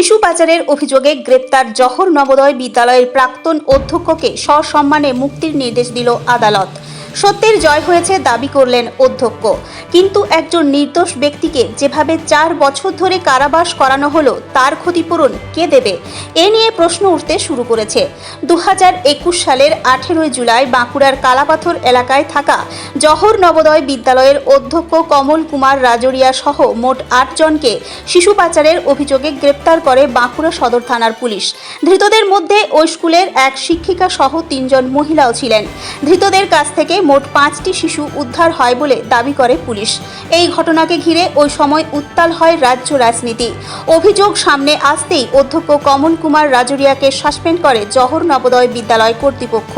শিশু পাচারের অভিযোগে গ্রেপ্তার জহর নবোদয় বিদ্যালয়ের প্রাক্তন অধ্যক্ষকে সসম্মানে মুক্তির নির্দেশ দিল আদালত। সত্যের জয় হয়েছে দাবি করলেন অধ্যক্ষ। কিন্তু একজন নির্দোষ ব্যক্তিকে যেভাবে চার বছর ধরে কারাবাস করানো হলো, তার ক্ষতিপূরণ কে দেবে? এ নিয়ে প্রশ্ন উঠতে শুরু করেছে। দুহাজার একুশ সালের আঠেরোই জুলাই বাঁকুড়ার কালাপাথর এলাকায় থাকা জহর নবোদয় বিদ্যালয়ের অধ্যক্ষ কমল কুমার রাজরিয়া সহ মোট আটজনকে শিশু পাচারের অভিযোগে গ্রেপ্তার করে বাঁকুড়া সদর থানার পুলিশ। ধৃতদের মধ্যে ওই স্কুলের এক শিক্ষিকা সহ তিনজন মহিলাও ছিলেন। ধৃতদের কাছ থেকে মোট পাঁচটি শিশু উদ্ধার হয় বলে দাবি করে পুলিশ। এই ঘটনাকে ঘিরে ওই সময় উত্তাল হয় রাজ্য রাজনীতি। অভিযোগ সামনে আসতেই অধ্যক্ষ কমল কুমার রাজুরিয়াকে সাসপেন্ড করে জহর নবোদয় বিদ্যালয় কর্তৃপক্ষ।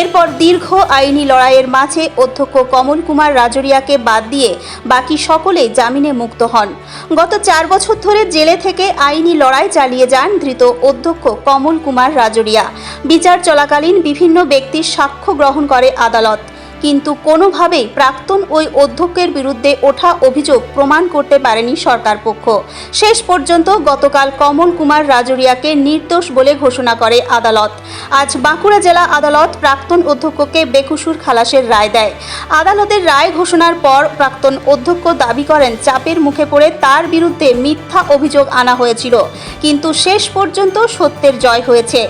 এরপর দীর্ঘ আইনি লড়াইয়ের মাঝে অধ্যক্ষ কমল কুমার রাজরিয়াকে বাদ দিয়ে বাকি সকলেই জামিনে মুক্ত হন। গত চার বছর ধরে জেলে থেকে আইনি লড়াই চালিয়ে যান ধৃত অধ্যক্ষ কমল কুমার রাজুরিয়া। বিচার চলাকালীন বিভিন্ন ব্যক্তির সাক্ষ্য গ্রহণ করে আদালত। কিন্তু কোনোভাবেই প্রাক্তন ওই অধ্যক্ষের বিরুদ্ধে ওঠা অভিযোগ প্রমাণ করতে পারেনি সরকার পক্ষ। শেষ পর্যন্ত গতকাল কমল কুমার রাজুরিয়াকে নির্দোষ বলে ঘোষণা করে আদালত। আজ বাঁকুড়া জেলা আদালত প্রাক্তন অধ্যক্ষকে বেকুসুর খালাসের রায় দেয়। আদালতের রায় ঘোষণার পর প্রাক্তন অধ্যক্ষ দাবি করেন, চাপের মুখে পড়ে তার বিরুদ্ধে মিথ্যা অভিযোগ আনা হয়েছিল, কিন্তু শেষ পর্যন্ত সত্যের জয় হয়েছে।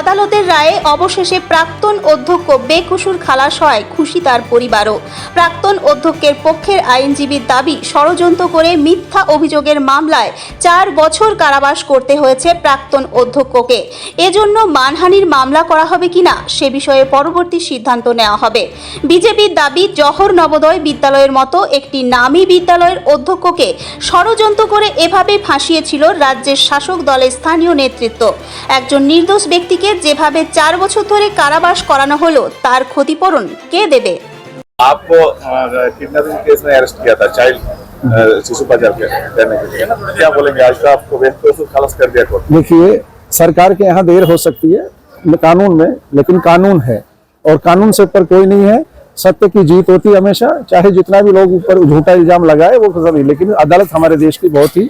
আদালতের রায়ে অবশেষে প্রাক্তন অধ্যক্ষ বেকুসুর খালাস হয়, খুশি তার পরিবারও। প্রাক্তন অধ্যক্ষের পক্ষের আইনজীবীর দাবি, ষড়যন্ত্র করে মিথ্যা অভিযোগের মামলায় চার বছর কারাবাস করতে হয়েছে প্রাক্তন অধ্যক্ষকে। এজন্য মানহানির মামলা করা হবে কিনা, সে বিষয়ে পরবর্তী সিদ্ধান্ত নেওয়া হবে। বিজেপির দাবি, জহর নবোদয় বিদ্যালয়ের মতো একটি নামী বিদ্যালয়ের অধ্যক্ষকে ষড়যন্ত্র করে এভাবে ফাঁসিয়েছিল রাজ্যের শাসক দলের স্থানীয় নেতৃত্ব। একজন নির্দোষ ব্যক্তিকে যেভাবে চার বছর ধরে কারাবাস করানো হলো, তার ক্ষতিপূরণ কে দেবে? आपको किडनैपिंग केस में अरेस्ट किया था चाइल्ड शिशु के करने के लिए क्या बोलेंगे, आज तो आपको खलास कर दिया कोर्ट देखिए, सरकार के यहाँ देर हो सकती है कानून में, लेकिन कानून है, और कानून से ऊपर कोई नहीं है। सत्य की जीत होती है हमेशा, चाहे जितना भी लोग ऊपर झूठा इल्ज़ाम लगाए, वो सभी लेकिन अदालत हमारे देश की बहुत ही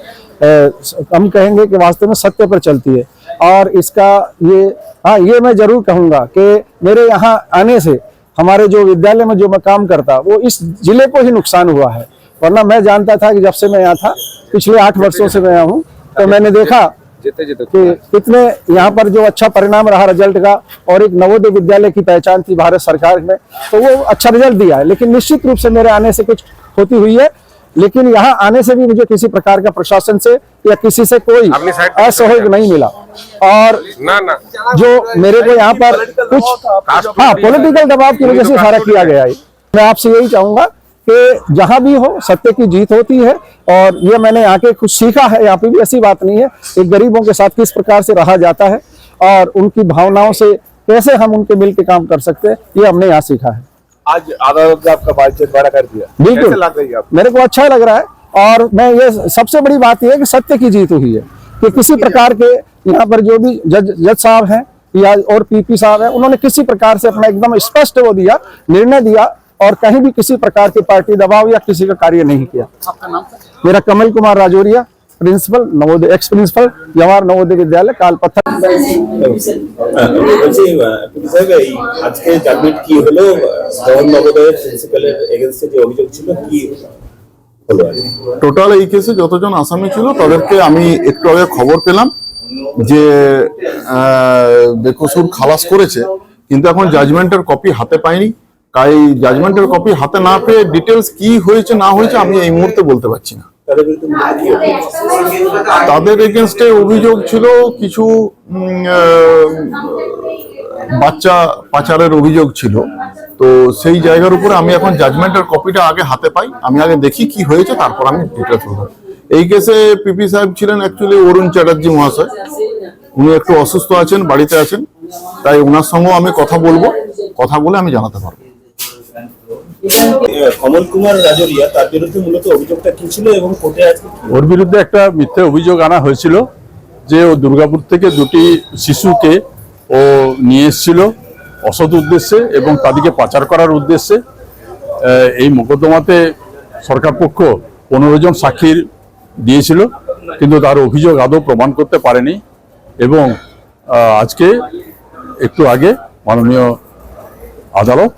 हम कहेंगे कि वास्तव में सत्य पर चलती है। और इसका ये हाँ ये मैं ज़रूर कहूँगा कि मेरे यहाँ आने से हमारे जो विद्यालय में जो मैं काम करता वो इस ज़िले को ही नुकसान हुआ है। वरना मैं जानता था कि जब से मैं यहाँ था पिछले आठ वर्षों से मैं यहाँ हूँ तो मैंने देखा जीते जीते कि कितने यहाँ पर जो अच्छा परिणाम रहा रिज़ल्ट का और एक नवोदय विद्यालय की पहचान थी भारत सरकार में तो वो अच्छा रिज़ल्ट दिया है। लेकिन निश्चित रूप से मेरे आने से कुछ होती हुई है लेकिन यहाँ आने से भी मुझे किसी प्रकार का प्रशासन से या किसी से कोई असहयोग नहीं मिला। और ना ना। जो मेरे को यहाँ पर कुछ हाँ पॉलिटिकल दबाव की वजह से सारा किया गया है। मैं आपसे यही चाहूँगा कि जहाँ भी हो सत्य की जीत होती है और ये मैंने यहाँ के कुछ सीखा है यहाँ पे भी ऐसी बात नहीं है। एक गरीबों के साथ किस प्रकार से रहा जाता है और उनकी भावनाओं से कैसे हम उनके मिल के काम कर सकते हैं ये हमने यहाँ सीखा है। आज अदालत ने आपका बातचीत बड़ा कर दिया। बिल्कुल। मेरे को अच्छा लग रहा है और मैं ये सबसे बड़ी बात यह है कि सत्य की जीत हुई है कि किसी प्रकार के यहाँ पर जो भी जज जज साहब हैं या और पीपी साहब हैं उन्होंने किसी प्रकार से अपना एकदम स्पष्ट वो दिया निर्णय दिया और कहीं भी किसी प्रकार की पार्टी दबाव या किसी का कार्य नहीं किया मेरा Kamal Kumar Rajauriya principal Navodaya ex principal Jawahar Navodaya Vidyalaya Kalpatthar বলছি তুমি সাহেব এই আজকে জাজমেন্ট কি হলো জওয়ান নবোদয়ের প্রিন্সিপালের এগেনস্টে যে অভিযোগ ছিল কি হলো আর কি? টোটাল এই কেসে যতজন আসামি ছিল তাদেরকে আমি একটু আগে খবর পেলাম যে বেকসুর খালাস করেছে কিন্তু এখন জাজমেন্টের কপি হাতে পাইনি। তাই জাজমেন্টের কপি হাতে না পেয়ে ডিটেলস কি হয়েছে না হয়েছে আমি এই মুহূর্তে বলতে পারছি না। তাদের? এগেনস্টে অভিযোগ ছিল কিছু বাচ্চা পাচারের অভিযোগ ছিল। তো সেই জায়গার উপরে আমি এখন জাজমেন্টের কপিটা আগে হাতে পাই। আমি আগে দেখি কি হয়েছে তারপর আমি ডিটেলস বলব। এই কেসে পিপি সাহেব ছিলেন অ্যাকচুয়ালি অরুণ চ্যাটার্জি মহাশয়। উনি একটু অসুস্থ আছেন বাড়িতে আছেন। তাই ওনার সঙ্গেও আমি কথা বলব। কথা বলে আমি জানাতে পারব। কমল কুমার রাজরিয়া তার বিরুদ্ধে মূলত অভিযোগটা কি ছিল এবং কোর্টে ওর বিরুদ্ধে একটা মিথ্যে অভিযোগ আনা হয়েছিল যে ও দুর্গাপুর থেকে দুটি শিশুকে ও নিয়ে এসেছিল অসৎ উদ্দেশ্যে এবং তাদেরকে পাচার করার উদ্দেশ্যে। এই মোকদ্দমাতে সরকার পক্ষ পনেরো জন সাক্ষীর দিয়েছিল কিন্তু তার অভিযোগ আদৌ প্রমাণ করতে পারেনি এবং আজকে একটু আগে মাননীয় আদালত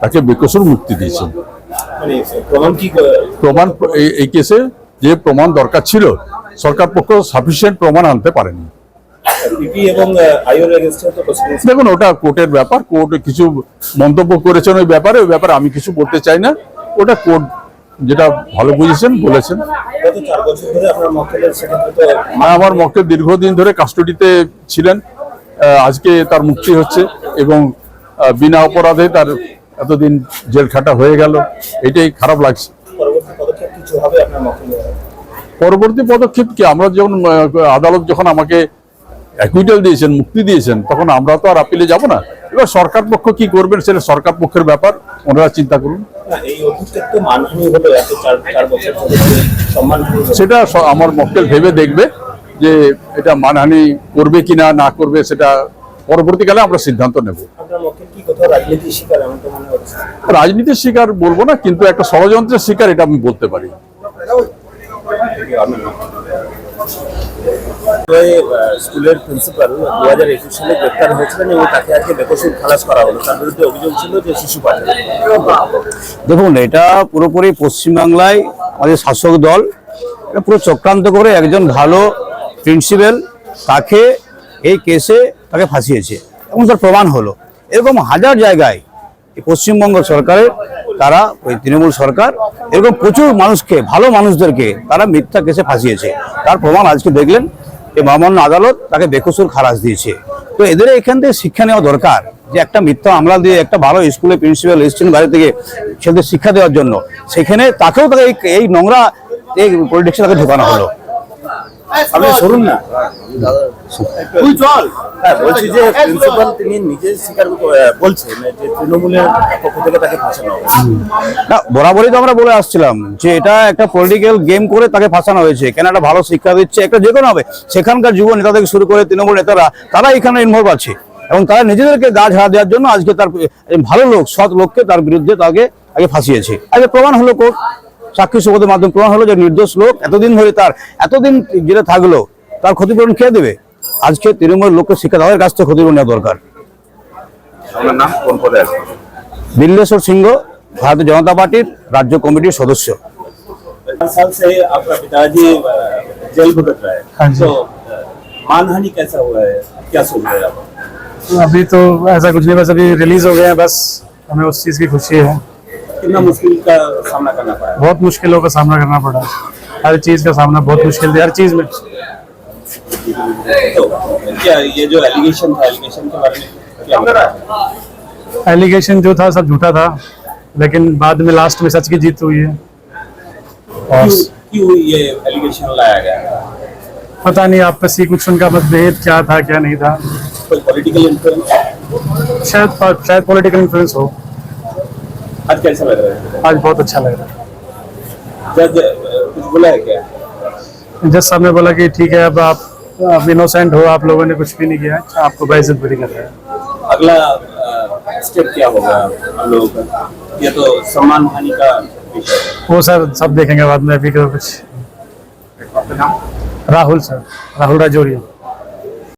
তাকে বেকসুর মুক্তি দিয়েছেন। মানে প্রমাণ এই- কেসে যে প্রমাণ দরকার ছিল সরকার পক্ষ সাফিসিয়েন্ট প্রমাণ আনতে পারেনি। দেখুন ওটা কোর্টের ব্যাপার কোর্ট কিছু মন্তব্য করেছেন ওই ব্যাপারে ওই ব্যাপারে আমি কিছু বলতে চাই না। ওটা কোর্ট যেটা ভালো বুঝেছেন, বলেছেন। আর আমার মক্কেল দীর্ঘদিন ধরে কাস্টডিতে ছিলেন। আজকে তার মুক্তি হচ্ছে এবং বিনা অপরাধে তার এতদিন জেল খাটা হয়ে গেল। এটাই খারাপ লাগছে। পরবর্তী পদক্ষেপ কি? আমরা যখন আদালত যখন আমাকে অ্যাকুইটাল দিয়েছেন, মুক্তি দিয়েছেন, তখন আমরা তো আর আপিলে যাব না। এবার সরকার পক্ষ কি করবেন সেটা সরকার পক্ষের ব্যাপার ওনারা চিন্তা করুন। না। সেটা আমার মক্কেল ভেবে দেখবে যে এটা মানহানি করবে কিনা না করবে সেটা পরবর্তীকালে আমরা সিদ্ধান্ত নেব। কি মনে রাজনীতির শিকার বলব না কিন্তু একটা ষড়যন্ত্রের শিকার এটা আমি বলতে পারি। আহ, স্কুলের প্রিন্সিপাল দু হাজার একুশ সালে গ্রেপ্তার হয়েছিলেন এবং তাকে আজকে বেকসুর খালাস করা হলো। তার বিরুদ্ধে অভিযোগ ছিল যে শিশু পাচার। দেখুন, এটা পুরোপুরি পশ্চিমবাংলায় আমাদের শাসক দল, এটা পুরো চক্রান্ত করে একজন ভালো প্রিন্সিপাল তাকে এই কেসে তাকে ফাঁসিয়েছে এবং তার প্রমাণ হলো। এরকম হাজার জায়গায় পশ্চিমবঙ্গ সরকারের, তারা ওই তৃণমূল সরকার, এরকম প্রচুর মানুষকে, ভালো মানুষদেরকে তারা মিথ্যা কেসে ফাঁসিয়েছে। তার প্রমাণ আজকে দেখলেন এই মহামান্য আদালত তাকে বেকসুর খারাজ দিয়েছে। তো এদের এখান থেকে শিক্ষা নেওয়া দরকার যে একটা মিথ্যা আমলা দিয়ে একটা ভালো স্কুলে প্রিন্সিপাল এসেছেন বাড়ি থেকে ছেলেদের শিক্ষা দেওয়ার জন্য। সেখানে তাকেও তাকে এই নোংরা এই পলিটিক্সে তাকে ঢোকানো হলো। আপনি শুনুন না। তুই চল। হ্যাঁ বলছি যে প্রিন্সিপাল তিনি নিজে স্বীকার বলছেন যে তৃণমূলের পক্ষ থেকে তাকে ফাঁসানো না বরাবরই তো আমরা বলে আসছিলাম যে এটা একটা পলিটিক্যাল গেম করে তাকে ফাঁসানো হয়েছে। কেন একটা ভালো শিক্ষা দিচ্ছে একটা যে কোনো হবে। সেখানকার যুব নেতা থেকে শুরু করে তৃণমূল নেতারা তারা এখানে ইনভলভ আছে। এবং তারা নিজেদেরকে গা ঝাড়া দেওয়ার জন্য আজকে তার ভালো লোক সৎ লোককে তার বিরুদ্ধে তাকে আগে ফাঁসিয়েছে। আগে প্রমাণ হলো কোর্ট। সাক্ষী শপথের মাধ্যমে প্রমাণ হলো যে নির্দোষ লোক এতদিন ধরে তার এতদিন জেলে থাকলো তার ক্ষতিপূরণ কে দেবে আজকে তৃণমূল লোককে শিক্ষা তাদের কাছ থেকে ক্ষতিপূরণ নেওয়া দরকার আপনার নাম কোন পদে আছে বিল্লেশ্বর সিংহ ভারতীয় জনতা পার্টির রাজ্য কমিটির সদস্য पाँच साल से आपका पिताजी अ, जेल भुगत रहा है हाँ जी। तो अ, मानहानि कैसा हुआ है क्या सोच रहे हैं आप अभी तो ऐसा कुछ नहीं बस अभी रिलीज हो गए हैं बस हमें उस चीज़ की खुशी है कितना मुश्किल का सामना करना पड़ा? बहुत मुश्किलों का सामना करना पड़ा। हर चीज़ का सामना बहुत मुश्किल थी हर चीज़ में। तो क्या ये जो एलिगेशन था एलिगेशन के बारे में? एलिगेशन जो था सब झूठा था लेकिन बाद में लास्ट में सच की जीत हुई है। और क्यों ये एलिगेशन लाया गया? पता नहीं आपस कुछ उनका मतभेद क्या था क्या नहीं था। कोई पॉलिटिकल इन्फ्लुएंस शायद शायद पॉलिटिकल इन्फ्लुएंस हो। आज कैसा लग रहा है? आज बहुत अच्छा लग रहा जज कुछ बोला है क्या? जज साहब ने बोला कि ठीक है अब आप आप इनोसेंट हो आप लोगों ने कुछ भी नहीं किया है, आपको बेइज्जत बरी कर रहे हैं। अगला स्टेप क्या होगा हम लोगों का? ये तो सम्मान हानि का वो सर सब देखेंगे बाद में अभी का कुछ राहुल सर राहुल राजौरिया।